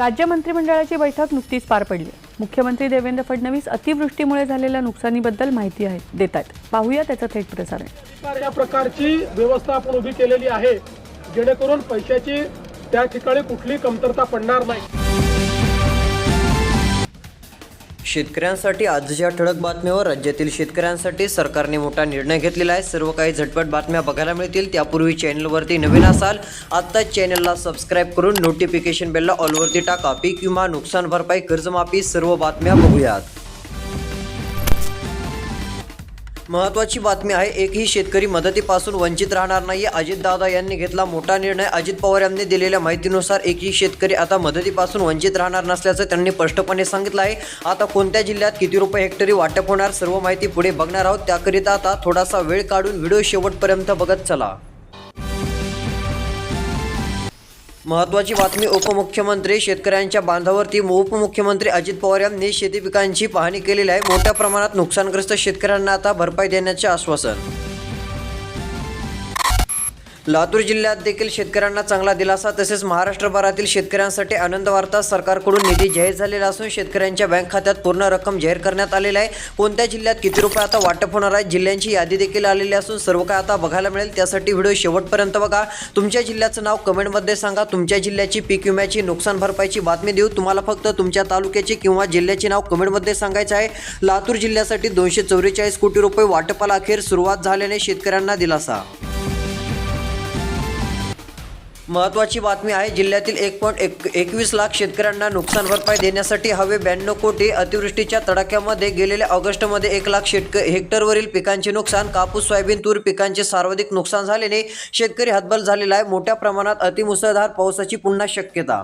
राज्य मंत्रिमंडळाची बैठक नुकतीच पार पडली. मुख्यमंत्री देवेंद्र फडणवीस अतिवृष्टीमुळे झालेल्या नुकसानीबद्दल माहिती आहे देत आहेत पाहूया त्याचं थेट प्रसारण. या प्रकारची व्यवस्था आपण उभी केलेली आहे जेणेकरून पैशाची त्या ठिकाणी कुठली कमतरता पडणार नाही. शेतकऱ्यांसाठी आजच्या ठळक बातम्यावर राज्यातील शेतकऱ्यांसाठी सरकारने मोठा निर्णय घेतलेला आहे. सर्व काही झटपट बातम्या बघायला मिळतील. त्यापूर्वी चॅनलवरती नवीन असाल आत्ताच चॅनलला सबस्क्राईब करून नोटिफिकेशन बेलला ऑलवरती टाका. पीक विमा नुकसान भरपाई कर्जमाफी सर्व बातम्या बघूयात. महत्वाची बातमी आहे एकही शेतकरी मदतीपासून वंचित राहणार नाही अजितदादा यांनी घेतला मोठा निर्णय. अजित पवार यांनी दिलेल्या माहितीनुसार एकही शेतकरी आता मदतीपासून वंचित राहणार नसल्याचं त्यांनी स्पष्टपणे सांगितलं आहे. आता कोणत्या जिल्ह्यात किती रुपये हेक्टरी वाटप होणार सर्व माहिती पुढे बघणार आहोत. त्याकरिता आता थोडासा वेळ काढून व्हिडिओ शेवटपर्यंत बघत चला. महत्वाची बातमी उपमुख्यमंत्री शेतकऱ्यांच्या बांधावरती उपमुख्यमंत्री अजित पवार यांनी शेती पिकांची पाहणी केलेली आहे. मोठ्या प्रमाणात नुकसानग्रस्त शेतकऱ्यांना आता भरपाई देण्याचे आश्वासन. लातूर जिल्ह्यात देखील शेतकऱ्यांना चांगला दिलासा तसेच महाराष्ट्रभरातील शेतकऱ्यांसाठी आनंद वार्ता सरकारकडून निधी जाहीर झालेला असून शेतकऱ्यांच्या बँक खात्यात पूर्ण रक्कम जाहीर करण्यात आलेली आहे. कोणत्या जिल्ह्यात किती रुपये आता वाटप होणार आहे जिल्ह्यांची यादी देखील आलेली असून सर्व काय आता बघायला मिळेल. त्यासाठी व्हिडिओ शेवटपर्यंत बघा. तुमच्या जिल्ह्याचं नाव कमेंटमध्ये सांगा. तुमच्या जिल्ह्याची पीक विम्याची नुकसान भरपाईची बातमी देऊ. तुम्हाला फक्त तुमच्या तालुक्याची किंवा जिल्ह्याचे नाव कमेंटमध्ये सांगायचं आहे. लातूर जिल्ह्यासाठी दोनशे चौवेचाळीस कोटी रुपये वाटपाला अखेर सुरुवात झाल्याने शेतकऱ्यांना दिलासा. महत्त्वाची बातमी आहे जिल्ह्यातील एक पॉईंट एक एकवीस लाख शेतकऱ्यांना नुकसान भरपाई देण्यासाठी हवे ब्याण्णव कोटी अतिवृष्टीच्या तडाख्यामध्ये गेलेल्या ऑगस्टमध्ये एक लाख शेतक हेक्टरवरील पिकांचे नुकसान कापूस सोयाबीन तूर पिकांचे सर्वाधिक नुकसान झाल्याने शेतकरी हतबल झालेला आहे. मोठ्या प्रमाणात अतिमुसळधार पावसाची पुन्हा शक्यता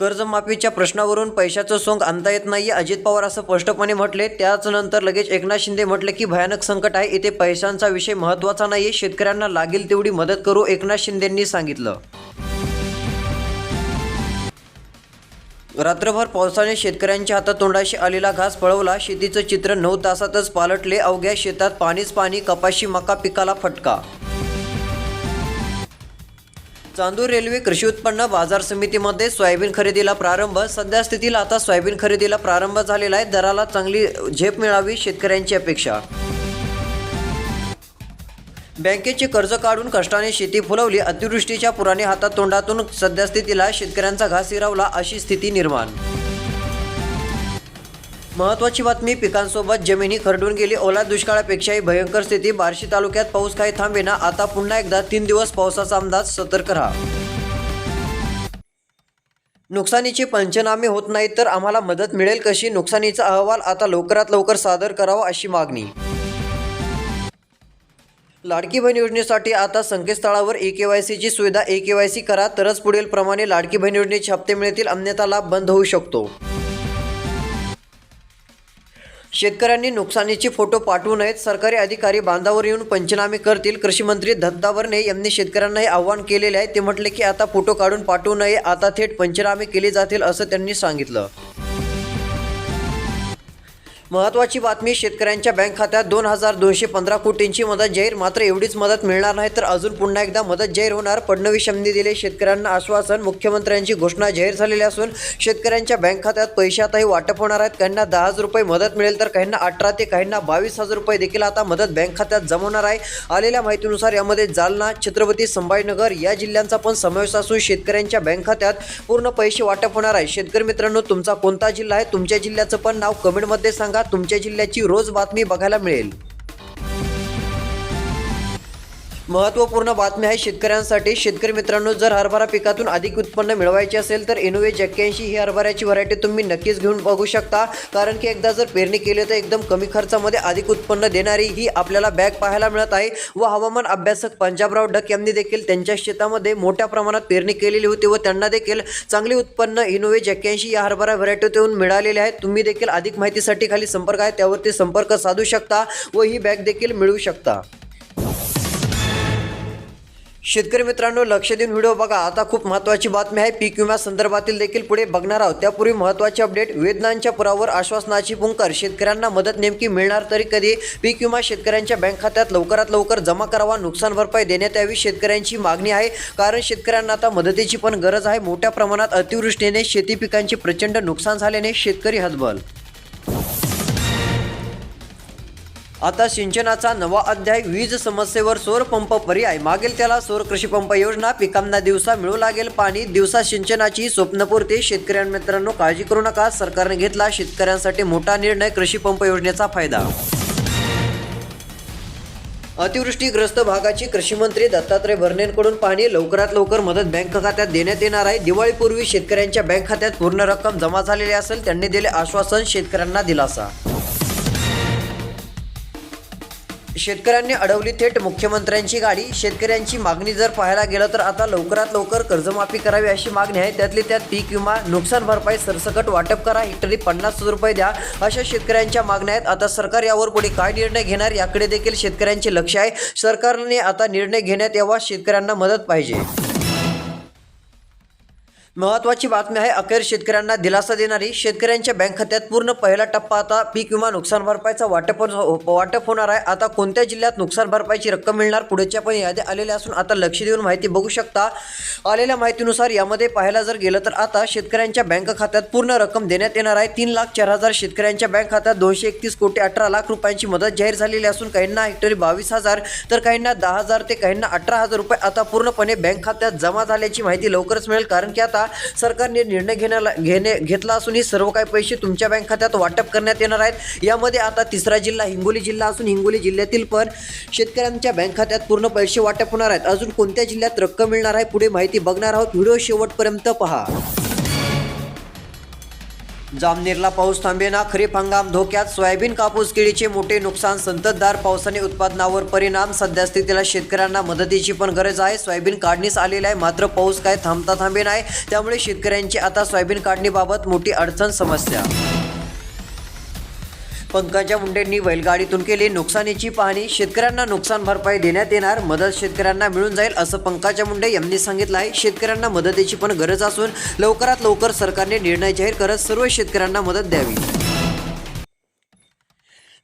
कर्जमाफीच्या प्रश्नावरून पैशाचं सोंग आणता येत नाही अजित पवार असं स्पष्टपणे म्हटले. त्याच नंतर लगेच एकनाथ शिंदे म्हटले की भयानक संकट आहे. इथे पैशांचा विषय महत्त्वाचा नाही शेतकऱ्यांना लागेल तेवढी मदत करू एकनाथ शिंदेंनी सांगितलं. रात्रभर पावसाने शेतकऱ्यांच्या हातात तोंडाशी आलेला घास पळवला. शेतीचं चित्र नऊ तासातच पालटले. अवघ्या शेतात पाणीच पाणी कपाशी मका पिकाला फटका चांदूर रेल्वे कृषी उत्पन्न बाजार समितीमध्ये सोयाबीन खरेदीला प्रारंभ. सध्या स्थितीला आता सोयाबीन खरेदीला प्रारंभ झालेला आहे. दराला चांगली झेप मिळावी शेतकऱ्यांची अपेक्षा. बँकेचे कर्ज काढून कष्टाने शेती फुलवली. अतिवृष्टीच्या पुराने हातात तोंडातून सध्या स्थितीला शेतकऱ्यांचा घास हिरावला अशी स्थिती निर्माण. महत्वाची बातमी पिकांसोबत जमिनी खरडून गेली. ओला दुष्काळापेक्षाही भयंकर स्थिती. बार्शी तालुक्यात पाऊस काही थांबेना. आता पुन्हा एकदा तीन दिवस पावसाचा अंदाज. सतर्क राहा. नुकसानीचे पंचनामे होत नाहीत तर आम्हाला मदत मिळेल कशी? नुकसानीचा अहवाल आता लवकरात लवकर सादर करावा अशी मागणी. लाडकी बहीण योजनेसाठी आता संकेतस्थळावर ए के वाय सीची सुविधा ए के वाय सी करा. तरच पुढील प्रमाणे लाडकी बहीण योजनेचे हप्ते मिळतील. अन्यथा लाभ बंद होऊ शकतो. शेतकऱ्यांनी नुकसानीचे फोटो पाठवू नयेत. सरकारी अधिकारी बांधावर येऊन पंचनामे करतील. कृषी मंत्री दत्तावरणे यांनी शेतकऱ्यांना हे आव्हान केलेले आहे. ते म्हटले की आता फोटो काढून पाठवू नये. आता थेट पंचनामे केले जातील असं त्यांनी सांगितलं. महत्वाची बातमी शेतकऱ्यांच्या बँक खात्यात दोन हजार दोनशे पंधरा कोटींची मदत जाहीर. मात्र एवढीच मदत मिळणार नाही तर अजून पुन्हा एकदा मदत जाहीर होणार. फडणवीस यांनी दिले शेतकऱ्यांना आश्वासन. मुख्यमंत्र्यांची घोषणा जाहीर झालेली असून शेतकऱ्यांच्या बँक खात्यात पैशातही वाटप होणार आहेत. काहींना दहा हजार रुपये मदत मिळेल तर काहींना अठरा ते काहींना बावीस हजार रुपये देखील आता मदत बँक खात्यात जमवणार आहे. आलेल्या माहितीनुसार यामध्ये जालना छत्रपती संभाजीनगर या जिल्ह्यांचा पण समावेश असून शेतकऱ्यांच्या बँक खात्यात पूर्ण पैसे वाटप होणार आहे. शेतकरी मित्रांनो तुमचा कोणता जिल्हा आहे? तुमच्या जिल्ह्याचं पण नाव कमेंटमध्ये सांगा. तुमच्या जिल्ह्याची रोज बातमी बघायला मिळेल. महत्त्वपूर्ण बातमी आहे शेतकऱ्यांसाठी. शेतकरी मित्रांनो जर हरभरा पिकातून अधिक उत्पन्न मिळवायचे असेल तर इनोवेज एक्क्याऐंशी ही हरभऱ्याची व्हरायटी तुम्ही नक्कीच घेऊन बघू शकता. कारण की एकदा जर पेरणी केली तर एकदम कमी खर्चामध्ये अधिक उत्पन्न देणारी ही आपल्याला बॅग पाहायला मिळत आहे. व हवामान अभ्यासक पंजाबराव डक यांनी देखील त्यांच्या शेतामध्ये मोठ्या प्रमाणात पेरणी केलेली होती व त्यांना देखील चांगले उत्पन्न इनोवेज एक्क्याऐंशी या हरभरा व्हरायटीतून मिळालेले आहे. तुम्ही देखील अधिक माहितीसाठी खाली संपर्क आहे त्यावरती संपर्क साधू शकता व ही बॅग देखील मिळवू शकता. शेतकरी मित्रांनो लक्ष देऊन व्हिडिओ बघा. आता खूप महत्त्वाची बातमी आहे. पीक विमा संदर्भातील देखील पुढे बघणार आहोत. त्यापूर्वी महत्त्वाचे अपडेट वेदनांच्या पुरावर आश्वासनाची पुंकर. शेतकऱ्यांना मदत नेमकी मिळणार तरी कधी? पीक विमा शेतकऱ्यांच्या बँक खात्यात लवकरात लवकर जमा करावा नुकसान भरपाई देण्यात यावी शेतकऱ्यांची मागणी आहे. कारण शेतकऱ्यांना आता मदतीची पण गरज आहे. मोठ्या प्रमाणात अतिवृष्टीने शेती पिकांचे प्रचंड नुकसान झाल्याने शेतकरी हतबल आता सिंचनाचा नवा अध्याय वीज समस्येवर सौर पंप पर्याय. मागेल त्याला सौर कृषी पंप योजना पिकांना दिवसा मिळू लागेल पाणी दिवसा सिंचनाची स्वप्नपूर्ती. शेतकऱ्यां मित्रांनो काळजी करू नका. सरकारने घेतला शेतकऱ्यांसाठी मोठा निर्णय कृषी पंप योजनेचा फायदा. अतिवृष्टीग्रस्त भागाची कृषीमंत्री दत्तात्रय भरणेंकडून पाहणी. लवकरात लवकर मदत बँक खात्यात देण्यात येणार आहे. दिवाळीपूर्वी शेतकऱ्यांच्या बँक खात्यात पूर्ण रक्कम जमा झालेली असेल त्यांनी दिले आश्वासन शेतकऱ्यांना दिलासा. शेतकऱ्यांनी अडवली थेट मुख्यमंत्र्यांची गाडी. शेतकऱ्यांची मागणी जर पाहायला गेलं तर आता लवकरात लवकर कर्जमाफी करावी अशी मागणी आहे. त्यातली त्यात पीक विमा नुकसान भरपाई सरसकट वाटप करा. हेक्टरी पन्नास हजार रुपये द्या अशा शेतकऱ्यांच्या मागण्या आहेत. आता सरकार यावर पुढे काय निर्णय घेणार याकडे देखील शेतकऱ्यांचे लक्ष आहे. सरकारने आता निर्णय घेण्यात यावा. शेतकऱ्यांना मदत पाहिजे. महत्वाची बातमी आहे अखेर शेतकऱ्यांना दिलासा देणारी. शेतकऱ्यांच्या बँक खात्यात पूर्ण पहिला टप्पा आता पीक विमा नुकसान भरपाईचा वाटप वाटप होणार आहे. आता कोणत्या जिल्ह्यात नुकसान भरपाईची रक्कम मिळणार पुढच्या पण याद्या आलेल्या असून आता लक्ष देऊन माहिती बघू शकता. आलेल्या माहितीनुसार यामध्ये पाहायला जर गेलं तर आता शेतकऱ्यांच्या बँक खात्यात पूर्ण रक्कम देण्यात येणार आहे. तीन लाख चार हजार शेतकऱ्यांच्या बँक खात्यात दोनशे एकतीस कोटी अठरा लाख रुपयांची मदत जाहीर झालेली असून काहींना हेक्टरी बावीस हजार तर काहींना दहा हजार ते काहींना अठरा हजार रुपये आता पूर्णपणे बँक खात्यात जमा झाल्याची माहिती लवकरच मिळेल. कारण की आता सरकारने निर्णय घेण्याला घेणे घेतला असून ही सर्व काही पैसे तुमच्या बँक खात्यात वाटप करण्यात येणार आहेत. यामध्ये आता तिसरा जिल्हा हिंगोली जिल्हा असून हिंगोली जिल्ह्यातील पण शेतकऱ्यांच्या बँक खात्यात पूर्ण पैसे वाटप होणार आहेत. अजून कोणत्या जिल्ह्यात रक्कम मिळणार आहे पुढे माहिती बघणार आहोत. व्हिडिओ शेवटपर्यंत पहा. जामनेरला पाऊस थांबेना खरीप हंगाम धोक्यात सोयाबीन कापूस केळीचे मोठे नुकसान संततधार पावसाने उत्पादनावर परिणाम सध्या स्थितीला शेतकऱ्यांना मदतीची पण गरज आहे. सोयाबीन काढणीस आलेली आहे मात्र पाऊस काय थांबता थांबे नाही त्यामुळे शेतकऱ्यांची आता सोयाबीन काढणीबाबत मोठी अडचण समस्या. पंकजा मुंडेंनी बैलगाडीतून केली नुकसानीची पाहणी. शेतकऱ्यांना नुकसान भरपाई देण्यात येणार मदत शेतकऱ्यांना मिळून जाईल असं पंकजा मुंडे यांनी सांगितलं आहे. शेतकऱ्यांना मदतीची पण गरज असून लवकरात लवकर सरकारने निर्णय जाहीर करत सर्व शेतकऱ्यांना मदत द्यावी.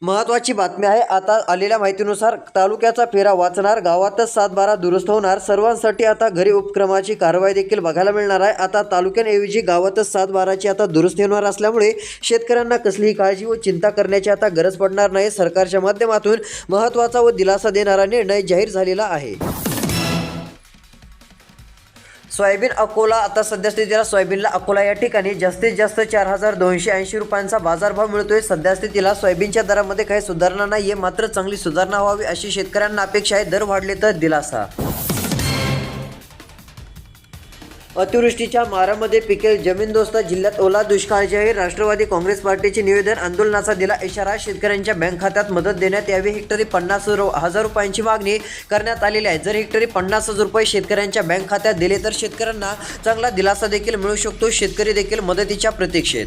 महत्वाची बातमी आहे. आता आलेल्या माहितीनुसार तालुक्याचा फेरा वाचणार गावातच सातबारा दुरुस्त होणार. सर्वांसाठी आता घरी उपक्रमाची कारवाई देखील बघायला मिळणार आहे. आता तालुक्यांऐवजी गावातच सातबाराची आता दुरुस्ती होणार असल्यामुळे शेतकऱ्यांना कसलीही काळजी व चिंता करण्याची आता गरज पडणार नाही. सरकारच्या माध्यमातून महत्त्वाचा व दिलासा देणारा निर्णय जाहीर झालेला आहे. सोयाबीन अकोला. आता सध्यास्थितीला सोयाबीनला अकोला या ठिकाणी जास्तीत जास्त चार हजार दोनशे ऐंशी रुपयांचा बाजारभाव मिळतोय. सध्यास्थितीला सोयाबीनच्या दरामध्ये काही सुधारणा नाही आहे मात्र चांगली सुधारणा व्हावी अशी शेतकऱ्यांना अपेक्षा आहे. दर वाढले तर दिलासा. अतिवृष्टीच्या मारामध्ये पिकेल जमीनदोस्त जिल्ह्यात ओला दुष्काळ जाहीर राष्ट्रवादी काँग्रेस पार्टीचे निवेदन आंदोलनाचा दिला इशारा. शेतकऱ्यांच्या बँक खात्यात मदत देण्यात यावी. हेक्टरी पन्नास रु- हजार रुपयांची मागणी करण्यात आलेली आहे. जर हेक्टरी पन्नास हजार रुपये शेतकऱ्यांच्या बँक खात्यात दिले तर शेतकऱ्यांना चांगला दिलासा देखील मिळू शकतो. शेतकरी देखील मदतीच्या प्रतीक्षेत.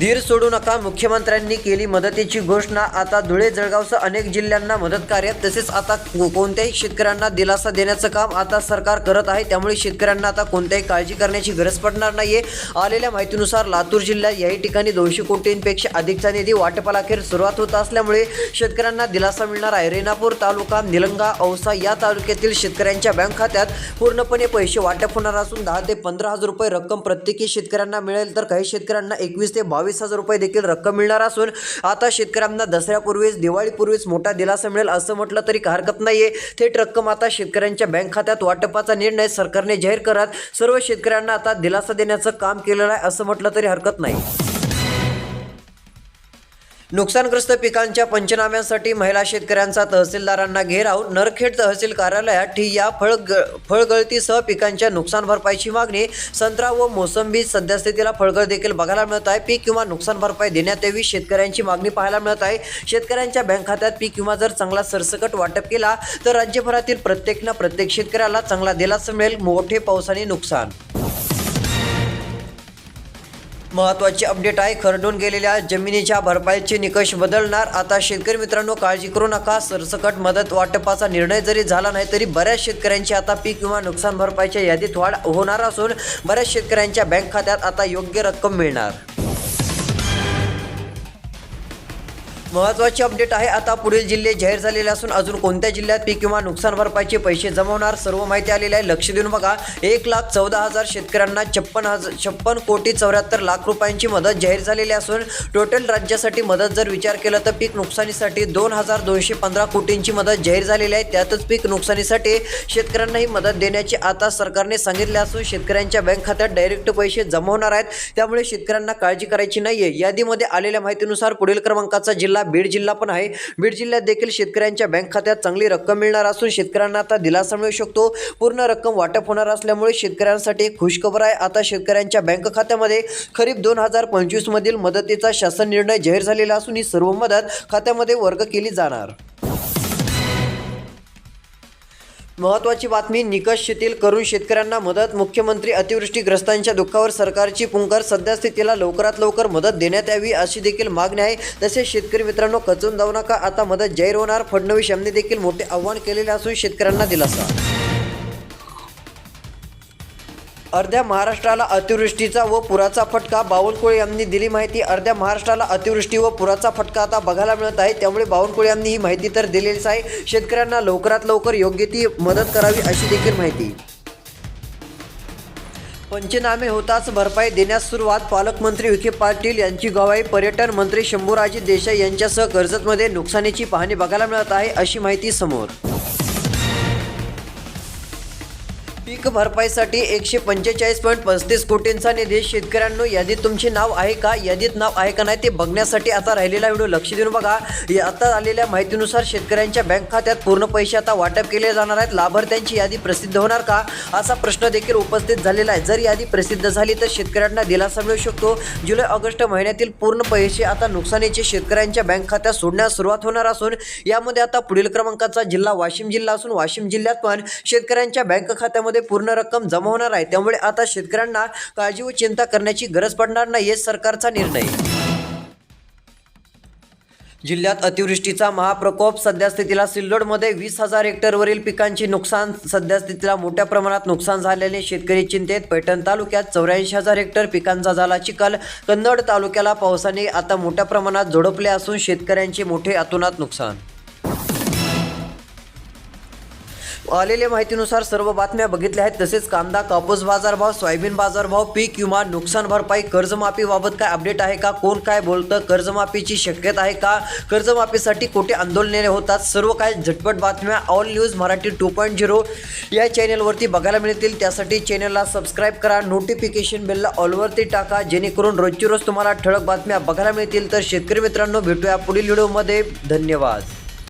धीर सोडू नका. मुख्यमंत्र्यांनी केली मदतीची घोषणा. आता धुळे जळगावसह अनेक जिल्ह्यांना मदत कार्य. तसेच आता कोणत्याही शेतकऱ्यांना दिलासा देण्याचं काम आता सरकार करत आहे. त्यामुळे शेतकऱ्यांना आता कोणत्याही काळजी करण्याची गरज पडणार नाहीये. आलेल्या माहितीनुसार लातूर जिल्ह्यात याही ठिकाणी दोनशे कोटींपेक्षा अधिकचा निधी वाटपालाखेर सुरुवात होत असल्यामुळे शेतकऱ्यांना दिलासा मिळणार आहे. रेणापूर तालुका निलंगा औसा या तालुक्यातील शेतकऱ्यांच्या बँक खात्यात पूर्णपणे पैसे वाटप होणार असून दहा ते पंधरा हजार रुपये रक्कम प्रत्येकी शेतकऱ्यांना मिळेल. तर काही शेतकऱ्यांना एकवीस ते बावीस हजार रुपये देखील रक्कम मिळणार असून आता शेतकऱ्यांना दसऱ्यापूर्वीच दिवाळीपूर्वीच मोठा दिलासा मिळेल असं म्हटलं तरी काही हरकत नाहीये. थेट रक्कम आता शेतकऱ्यांच्या बँक खात्यात वाटपाचा निर्णय सरकारने जाहीर करत सर्व शेतकऱ्यांना आता दिलासा देण्याचं काम केलेलं आहे असं म्हटलं तरी हरकत नाही. नुकसानग्रस्त पिकांच्या पंचनाम्यांसाठी महिला शेतकऱ्यांचा तहसीलदारांना घेराव. नरखेड तहसील कार्यालयात ठिय्या फळ फळगळतीसह पिकांच्या नुकसान भरपाईची मागणी. संत्रा व मोसंबी सद्यस्थितीला फळगळ देखील बघायला मिळत आहे. पीक किंवा नुकसान भरपाई देण्यात यावी शेतकऱ्यांची मागणी पाहायला मिळत आहे. शेतकऱ्यांच्या बँक खात्यात पीक किंवा जर चांगला सरसकट वाटप केला तर राज्यभरातील प्रत्येक ना प्रत्येक शेतकऱ्याला चांगला दिलासा मिळेल. मोठे पावसाने नुकसान महत्त्वाची अपडेट आहे. खरडून गेलेल्या जमिनीच्या भरपाईचे निकष बदलणार. आता शेतकरी मित्रांनो काळजी करू नका. सरसकट मदत वाटपाचा निर्णय जरी झाला नाही तरी बऱ्याच शेतकऱ्यांची आता पीक विमा नुकसान भरपाईच्या यादीत वाढ होणार असून बऱ्याच शेतकऱ्यांच्या बँक खात्यात आता योग्य रक्कम मिळणार. महत्त्वाची अपडेट आहे. आता पुढील जिल्हे जाहीर झालेले असून अजून कोणत्या जिल्ह्यात पीक किंवा नुकसान भरपाईचे पैसे जमवणार? सर्व माहिती आलेली आहे. लक्ष देऊन बघा. एक लाख चौदा हजार शेतकऱ्यांना छप्पन हजार छप्पन कोटी चौऱ्याहत्तर लाख रुपयांची मदत जाहीर झालेली असून टोटल राज्यासाठी मदत जर विचार केला तर पीक नुकसानीसाठी दोन हजार दोनशे पंधरा कोटींची मदत जाहीर झालेली आहे. त्यातच पीक नुकसानीसाठी शेतकऱ्यांना ही मदत देण्याची आता सरकारने सांगितले असून शेतकऱ्यांच्या बँक खात्यात डायरेक्ट पैसे जमवणार आहेत. त्यामुळे शेतकऱ्यांना काळजी करायची नाहीये. यादीमध्ये आलेल्या माहितीनुसार पुढील क्रमांकाचा जिल्हा बीड जिल्हा पण आहे. बीड जिल्ह्यात देखील शेतकऱ्यांच्या बँक खात्यात चांगली रक्कम मिळणार असून शेतकऱ्यांना आता दिलासा मिळू शकतो. पूर्ण रक्कम वाटप होणार असल्यामुळे शेतकऱ्यांसाठी खुशखबर आहे. आता शेतकऱ्यांच्या बँक खात्यामध्ये खरीप दोन हजार पंचवीस मधील मदतीचा शासन निर्णय जाहीर झालेला असून ही सर्व मदत खात्यामध्ये वर्ग केली जाणार. महत्त्वाची बातमी निकष शिथिल करून शेतकऱ्यांना मदत मुख्यमंत्री अतिवृष्टीग्रस्तांच्या दुःखावर सरकारची पुंकर सद्यस्थितीला लवकरात लवकर मदत देण्यात यावी अशी देखील मागणी आहे. तसेच शेतकरी मित्रांनो खचून जाऊ नका आता मदत जाहीर होणार. फडणवीस यांनी देखील मोठे आव्हान केलेले असून शेतकऱ्यांना दिलासा. अर्ध्या महाराष्ट्राला अतिवृष्टीचा व पुराचा फटका. बावनकुळे यांनी दिली माहिती. अर्ध्या महाराष्ट्राला अतिवृष्टी व पुराचा फटका आता बघायला मिळत आहे. त्यामुळे बावनकुळे यांनी ही माहिती तर दिलेलीच आहे. शेतकऱ्यांना लवकरात लवकर योग्य ती मदत करावी अशी देखील माहिती. पंचनामे होताच भरपाई देण्यास सुरुवात. पालकमंत्री विखे पाटील यांची गवाही. पर्यटन मंत्री शंभूराजे देसाई यांच्यासह कर्जतमध्ये नुकसानीची पाहणी बघायला मिळत आहे अशी माहिती समोर. पीक भरपाईसाठी एकशे पंचेचाळीस पॉईंट पस्तीस कोटींचा निधी शेतकऱ्यांनो यादीत तुमचे नाव आहे का? यादीत नाव आहे का नाही ते बघण्यासाठी आता राहिलेला व्हिडिओ लक्ष देऊन बघा. आता आलेल्या माहितीनुसार शेतकऱ्यांच्या बँक खात्यात पूर्ण पैसे आता वाटप केले जाणार आहेत. लाभार्थ्यांची यादी प्रसिद्ध होणार का? असा प्रश्न देखील उपस्थित झालेला आहे. जर यादी प्रसिद्ध झाली तर शेतकऱ्यांना दिलासा मिळू शकतो. जुलै ऑगस्ट महिन्यातील पूर्ण पैसे आता नुकसानीचे शेतकऱ्यांच्या बँक खात्यात सोडण्यास सुरुवात होणार असून यामध्ये आता पुढील क्रमांकाचा जिल्हा वाशिम जिल्हा असून वाशिम जिल्ह्यात पण शेतकऱ्यांच्या बँक खात्यामध्ये पूर्ण रक्कम जमा होणार आहे. त्यामुळे आता शेतकऱ्यांना काळजी व चिंता करण्याची गरज पडणार नाही हे सरकारचा निर्णय. जिल्ह्यात अतिवृष्टीचा महाप्रकोप सध्यास्थितीला सिल्लोडमध्ये वीस हजार हेक्टरवरील पिकांचे नुकसान सध्यास्थितीला मोठ्या प्रमाणात नुकसान झाल्याने शेतकरी चिंतेत. पैठण तालुक्यात चौऱ्याऐंशी हजार हेक्टर पिकांचा झाला चिखल कन्नड तालुक्याला पावसाने आता मोठ्या प्रमाणात झोडपले असून शेतकऱ्यांचे मोठे अतोनात नुकसान. आलेल्या माहितीनुसार सर्व बातम्या बघितल्या आहेत. तसेच कांदा कापूस बाजारभाव सोयाबीन बाजारभाव पीक विमा नुकसान भरपाई कर्जमाफीबाबत काय अपडेट आहे का? कोण काय बोलतं? कर्जमाफीची शक्यता आहे का? कर्जमाफीसाठी कोठे आंदोलने होतात? सर्व काय झटपट बातम्या all news Marathi two point zero या चॅनेलवरती बघायला मिळतील. त्यासाठी चॅनलला सबस्क्राईब करा. नोटिफिकेशन बेलला ऑलवरती टाका. जेणेकरून रोजची रोज तुम्हाला ठळक बातम्या बघायला मिळतील. तर शेतकरी मित्रांनो भेटूया पुढील व्हिडिओमध्ये धन्यवाद.